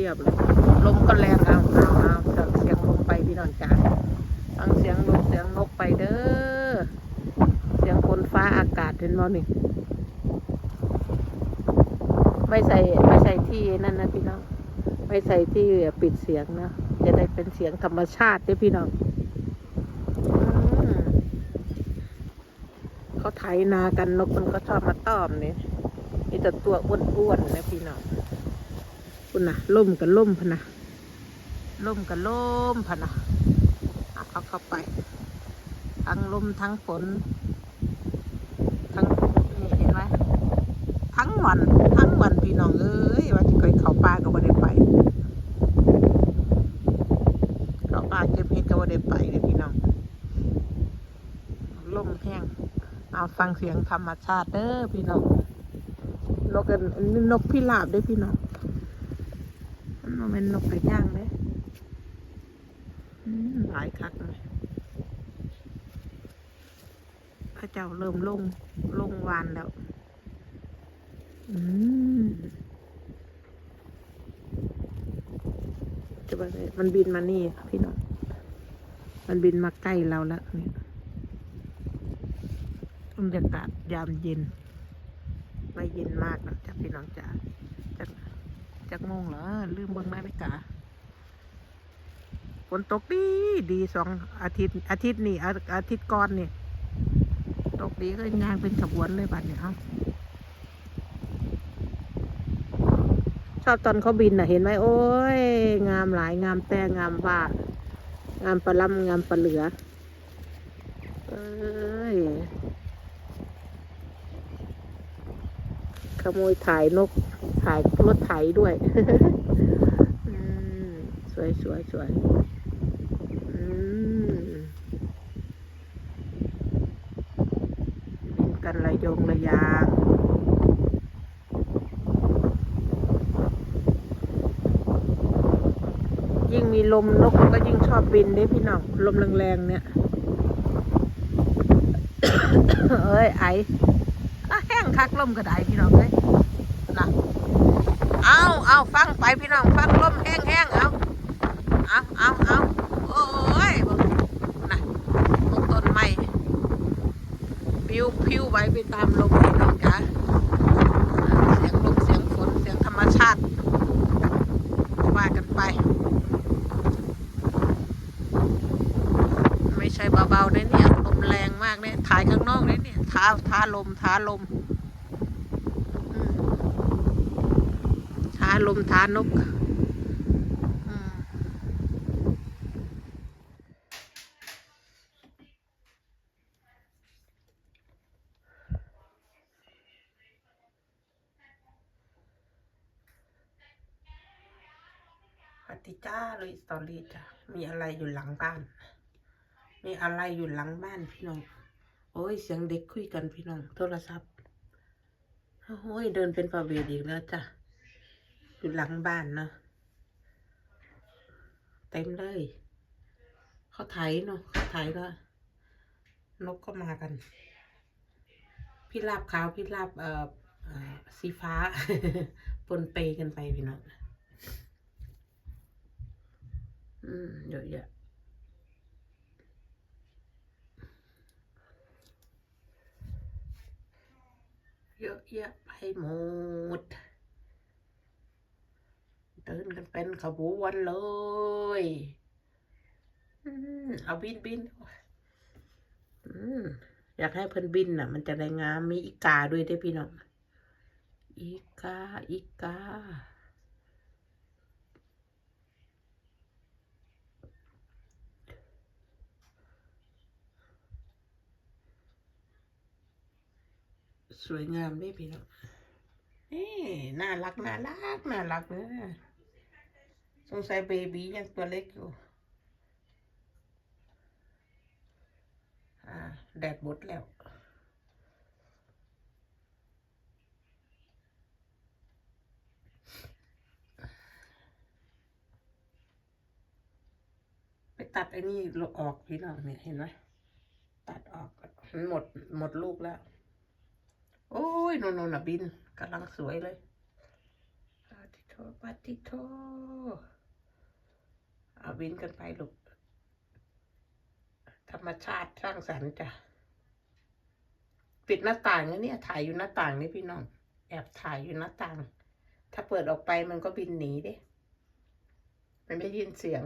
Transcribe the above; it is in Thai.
พียบเลยลมก็แรงเอาเอาเอาฟังเสียงลมไปพี่น้องจ๋าฟังเสียงลมเสียงนกไปเด้อเสียงฝนฟ้าอากาศเห็นบ่นี่ไม่ใส่ไม่ใส่ที่นั่นนะพี่น้องไม่ใส่ที่ปิดเสียงนะจะได้เป็นเสียงธรรมชาติเด้พี่น้องเขาไถนากันนกมันก็ชอบมาต้อมเนี่ยมีแต่ตัวอ้วนๆนะพี่น้อง คุณนะล่มกับล่มพนะล่มกับล่มพนะเอาเข้าเข้าไป ทั้งลมทั้งฝน ทั้งนี่เห็นไหมทั้งวัน ทั้งวันพี่น้องเอ้ยว่าจะเคยเขาป่าก็ไม่ได้ไปเราป่าเก็บเห็ดก็ว่าได้ไปเลยพี่น้องลมแห้งเอาฟังเสียงธรรมชาติเด้อพี่น้องนกกันนกพิราบเด้พี่น้อง มันเป็นนกกระย่างเด้อืมหลายคักเลยพระเจ้าเริ่มลงลงวานแล้ว อืมจะไปไหนมันบินมานี่พี่น้อง มันบินมาใกล้เราแล้วเนี่ยบรรยากาศยามเย็น ไม่เย็นมากนะจ๊ะพี่น้องจ๋า จากโมงเหรอ ลืมเบิ่งนาฬิกาฝนตกดีดีสองอาทิตย์ อาทิตย์นี่อาทิตย์ก่อนนี่ตกดีก็งานเป็นขบวนเลยบัดเนี่ยเอาชอบตอนเขาบินน่ะเห็นไหมโอ้ย งามหลายงามแต่งามว่างามประลำงามประเหลือ เอ้ย ขโมยถ่ายนก ถ่ายรถไถด้วยอืมสวยสวยสวยอืมบินกันระยงระยางยิ่งมีลมนกมันก็ยิ่งชอบบินเด้พี่น้องลมแรงๆเนี่ย เอ้ยไออะแห้งคักลมก็ได้พี่น้องเอ้ยนะ เอาฟังไปพี่น้องฟังลมแห้งๆเอาเอาเอาเอาโอ้ยนะตกต้นไม้พิวพิวไว้ไปตามลมพี่น้องจ้าเสียงลมเสียงฝนเสียงธรรมชาติว่ากันไป ไม่ใช่เบาๆนะเนี่ยลมแรงมากเนี่ยถ่ายข้างนอกเลยเนี่ยท้าท้าลมท้าลมอืมท้า ลมท้านกอืมปฏิจ้าเลยสตอรี่จ้ะมีอะไรอยู่หลังบ้าน มีอะไรอยู่หลังบ้านพี่น้อง โอ้ยเสียงเด็กคุยกันพี่น้อง โทรศัพท์ โอ้ยเดินเป็นประเวทอีกแล้วจ้ะ อยู่หลังบ้านเนาะเต็มเลย เขาไถเนาะเขาไถก็นกก็มากัน พี่ลาบขาวพี่ลาบเอ่อสีฟ้าปนเปกันไปพี่น้องอืมเยอะแยะเยอะแยะไปหมด เดินกันเป็นขบวนเลยอืมเอาบินบินอืมอยากให้เพิ่นบินน่ะ มันจะได้งามมีอีกาด้วยเด้พี่น้องอีกาอีกาสวยงามด้พี่น้องนี่น่ารักน่ารักน่ารักเนอะ สงสัยเบบียังตัวเล็กอยู่อ่าแดดบดแล้ว ไปตัดไอ้นี่ออกพี่น้องเนี่ยเห็นไหมตัดออกมันหมดหมดลูกแล้ว โอ้ยนนนน่ะบินกำลังสวยเลยอาทิตย์โทปาติโท เอาวินกันไปลูก ธรรมชาติสร้างสรรค์จ้ะ ปิดหน้าต่างนะเนี่ย ถ่ายอยู่หน้าต่างนี่พี่น้อง แอบถ่ายอยู่หน้าต่าง ถ้าเปิดออกไปมันก็บินหนีเด้ มันไม่ได้ยินเสียง